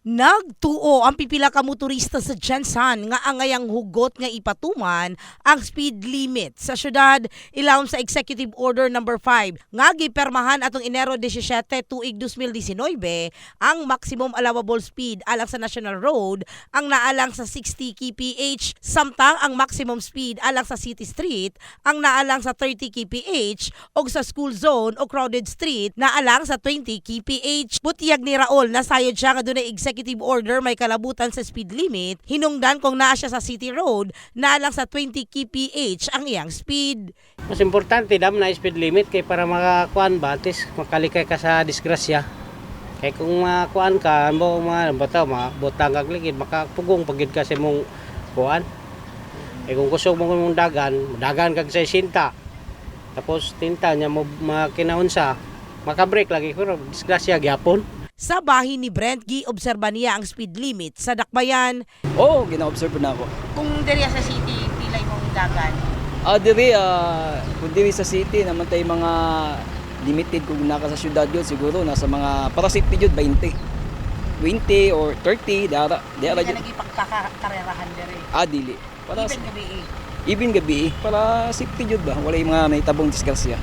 Nagtuo ang pipila ka motorista sa Jensan nga angayang hugot nga ipatuman ang speed limit sa syudad. Ilawom sa Executive Order number 5 nga gipermahan atong Enero 17 tuig 2019 ang maximum allowable speed alang sa National Road ang naalang sa 60 kph samtang ang maximum speed alang sa City Street ang naalang sa 30 kph o sa school zone o crowded street naalang sa 20 kph. Butiyag ni Raul nasayod siya nga dunay executive order may kalabutan sa speed limit hinungdan kung naa siya sa city road naalang sa 20 kph ang iyang speed Mas importante dam na speed limit kay para makakuan ba atis makalikay ka sa disgrasya. Kay kung makuan ka mo mga bata mabutang kag ligid makapugong pagid ka sa imong kuan. Kay kung gusto mo mong dagan, dagan kag sa sinta. Tapos tinta nya mo makinaunsa, makabreak lagi pero disgrasya gyapon. Sa bahin ni Brent gi-obserba niya ang speed limit sa Dakbayan Oo, oh, gina-observe na ako. kung diri sa city pilay mong dagan Ah, diri, ah, kung diri sa city, naman tayo mga limited kung naka sa syudad yun, siguro nasa mga, para safety yun, 20. 20 or 30, dara, dara yun. ipagkakarerahan diri Ah, dili. Para, gabi even gabi, para safety yun ba? Wala yung mga may tabong disgrasya.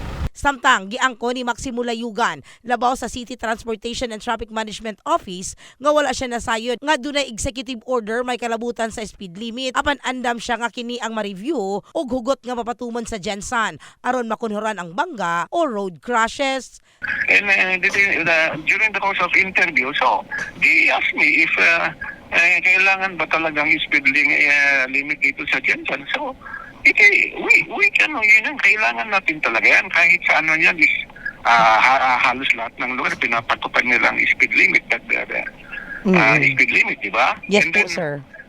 Samtang giangko ni Maximo Layugan labaw sa City Transportation and Traffic Management Office nga wala siya nasayod nga dunay executive order may kalabutan sa speed limit apan andam siya nga kini ang ma-review ug hugot nga mapatuman sa Jensan aron makunhuran ang bangga o road crashes. And uh, the- during the course of interview, so he asked me if uh, eh, kailangan ba talagang speed lim- uh, limit dito sa Jensen. So, eh, we, we can, yun yung kailangan natin talaga yan. Kahit sa ano yan is ah, ha- ah, halos lahat ng lugar pinapatupad nilang speed limit. That, uh, uh, speed limit, di ba? And then,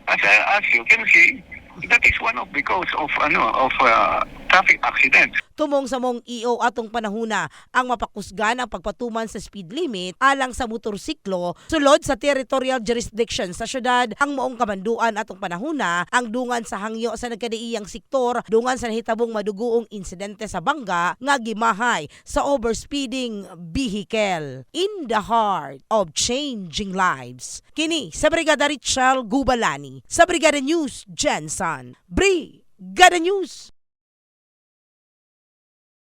As, uh, as you can see, that is one of the cause of ano of uh, traffic accidents. Tumong sa mong EO atong panahuna ang mapakusgan ang pagpatuman sa speed limit alang sa motorsiklo sulod sa territorial jurisdiction sa syudad. Ang moong kamanduan atong panahuna ang dungan sa hangyo sa nagkadiiyang sektor dungan sa nahitabong madugoong insidente sa bangga nga gimahay sa overspeeding vehicle. In the heart of changing lives kini sa Brigada Richel Gubalani sa Brigada News Jensen. Brigada News